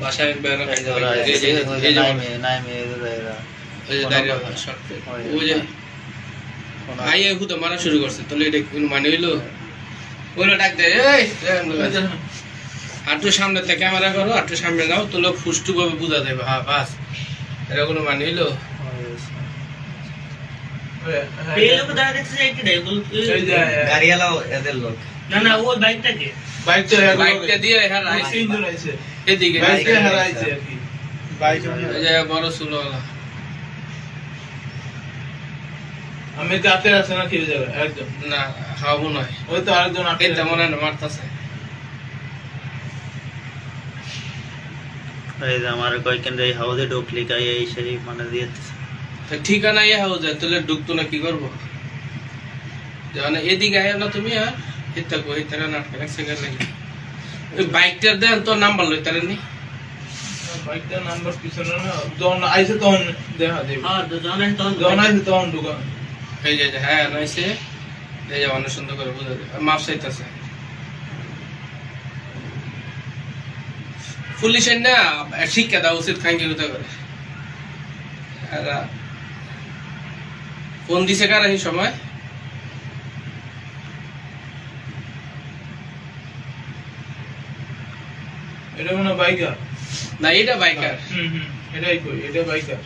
বাসায় যাবে আই হুতো মারা শুরু করছে তাহলে এটা কোন মানে হইল ওইটা ডাক দে এই আটটু সামনে থেকে ক্যামেরা করো আটটু সামনে নাও তো লোক ফুসটু ভাবে বুঝা দেবে হ্যাঁ বাস এটা কোনো মানে হইল এদের লোক না না ওই বাইকটাকে বাইকটা দিয়ে আইছে এদিকে এই যে বড় সুলো আমি যাতে আছে না খেয়ে যাবে? একদম। না খাওয়াবো নয়। ওই তো আরেকজন আটকে এই তেমন না এই যে আমার এই ঢুকলি কাই এই সেই মানে দিয়ে ঠিকানা ইয়ে হাও যায় তাহলে ঢুকতো না কি করব? এদিকে আয় না তুমি আর? হিতা কো হিতারা নাটক ওই বাইকটার দেন নাম্বার লই তারে নি? বাইকটা নাম্বার পিছনে না যখন আইসে তখন দেখা দেবে। হ্যাঁ যখন আসে তখন ঢুকা। যে যে, হ্যাঁ নইছে এই যে অনেক সুন্দর করে বুঝা যায়। মাপ চাইতেছে। পুলিশের না? শিক্ষা দেওয়া উচিত খাঙ্গি হতে করে। এরা ফোন দিছে কার এই সময়? এটা মনে হয় বাইকার না এটা বাইকার হুম হুম এটাই কই এটা বাইকার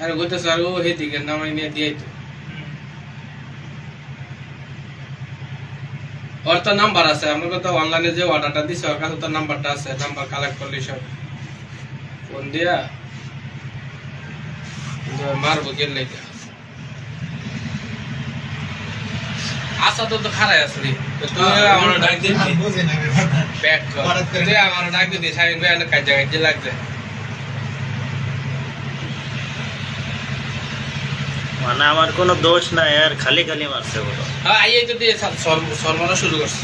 আর কইতেছে আর ও হেদিকে নামাই নিয়ে দিয়াই তো ওর তো নাম্বার আছে আমার কথা অনলাইনে যে অর্ডারটা দিছে ওর কাছে তো নাম্বারটা আছে নাম্বার কালেক্ট করলে সব। ফোন দিয়া। মারবো গেলে আশা তো তো খারাই আসলি তুই আমার ডাক দিবি। ব্যাক কর। তুই আমার ডাক দিবি সাইন ব্যান্ড কাজ জায়গায় যে লাগবে। মানে আমার কোনো দোষ নাই আর খালি খালি মারছে বলো। হ্যাঁ আইয়ে তো দিয়ে সর্বনা শুরু করছে।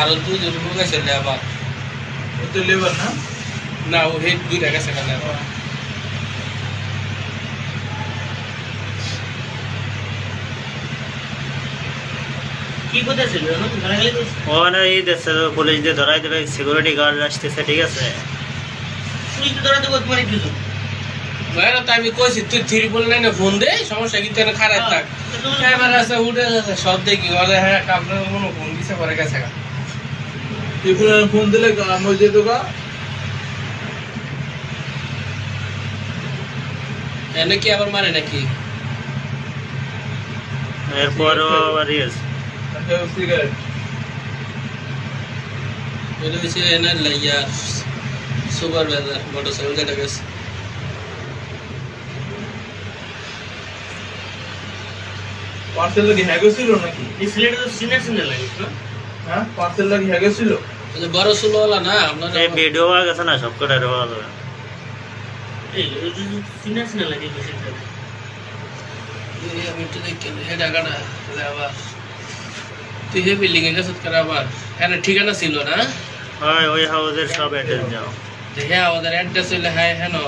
আরও দুই জন লোক আছে আবার ও তো লেবার না? না ও হেড দুই টাকা সেখানে কি ওখানে এই দেশে পুলিশ দিয়ে ধরাই দেবে সিকিউরিটি গার্ড আসতেছে ঠিক আছে? আমি কইছি তুই থ্রি বল নাইনে ফোন দে সমস্যা কি? তুই খারাপ থাক। ক্যামেরা আছে উঠে আছে সব দেখি। বলে হ্যাঁ আপনার কোনো ফোন দিছে পরে গেছে। ফোন- ফোন দিলে আমি যেত গা। এনে কি আবার মারে নাকি? এরপরও আবার ইয়ে সিগারেট এটা হচ্ছে এনে লাইয়ার সুপার বাজার মোটর সাইকেল কেটে গেছে পার্সেল লাগি হ্যাগে ছিল নাকি? সিলেটে তো সিনিয়র সিনিয়র লাগে হ্যাঁ পার্সেল লাগি হ্যাগে ছিল যে বড় সুলোওয়ালা না আপনার এই ভিডিও হয়ে গেছে না সব কটা রেওয়া যাবে এই সিনিয়র সিনিয়র লাগে বেশিটা এই আমি একটু দেখি টাকাটা তাহলে আবার তুই হে বিল্ডিং এর কাছে করে আবার হ্যাঁ ঠিকানা ছিল না হয় ওই হাউসের সব অ্যাড্রেস যাও যে হ্যাঁ আমাদের অ্যাড্রেস হইলে হ্যাঁ হ্যাঁ ন।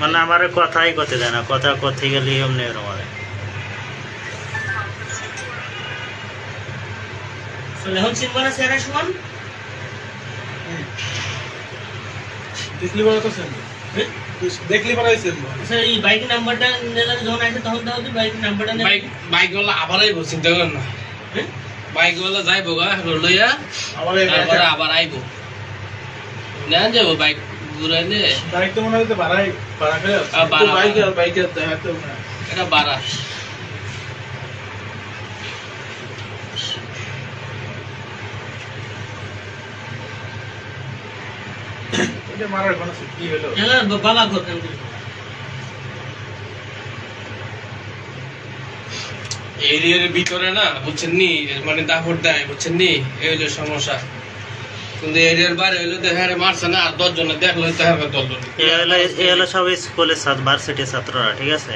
মানে আমার কথাই করতে দেয় না কথা করতে গেলে এমনি এরকম হয়। এখন চিনবা না স্যারের সমান দেখলি বড় তো সেন্ড দেখলি পরে স্যার এই বাইক নাম্বারটা নিলে যখন আইছে তখন দাও তো বাইক নাম্বারটা নে বাইক বাইকগুলো আবার আইব চিন্তা কর না। হ্যাঁ? বাইকগুলো যাইব গা লইয়া আবার আবার আইব। না যাব বাইক ঘুরাইলে বাইক তো মনে হয় বাড়াই ভাড়া করে বাইক না এটা বাড়া মারার কোনো কি হলো? হ্যাঁ বাবা করতেন এরিয়ার ভিতরে না বুঝছেন নি মানে দাফর দেয় বুঝছেন নি এই হলো সমস্যা। কিন্তু এরিয়ার বাইরে হইল দেখা মারছে না আর দশ জনে দেখল দেখা দশ জন এ হলো এ হলো সব স্কুলের ছাত্র ভার্সিটির ছাত্ররা ঠিক আছে?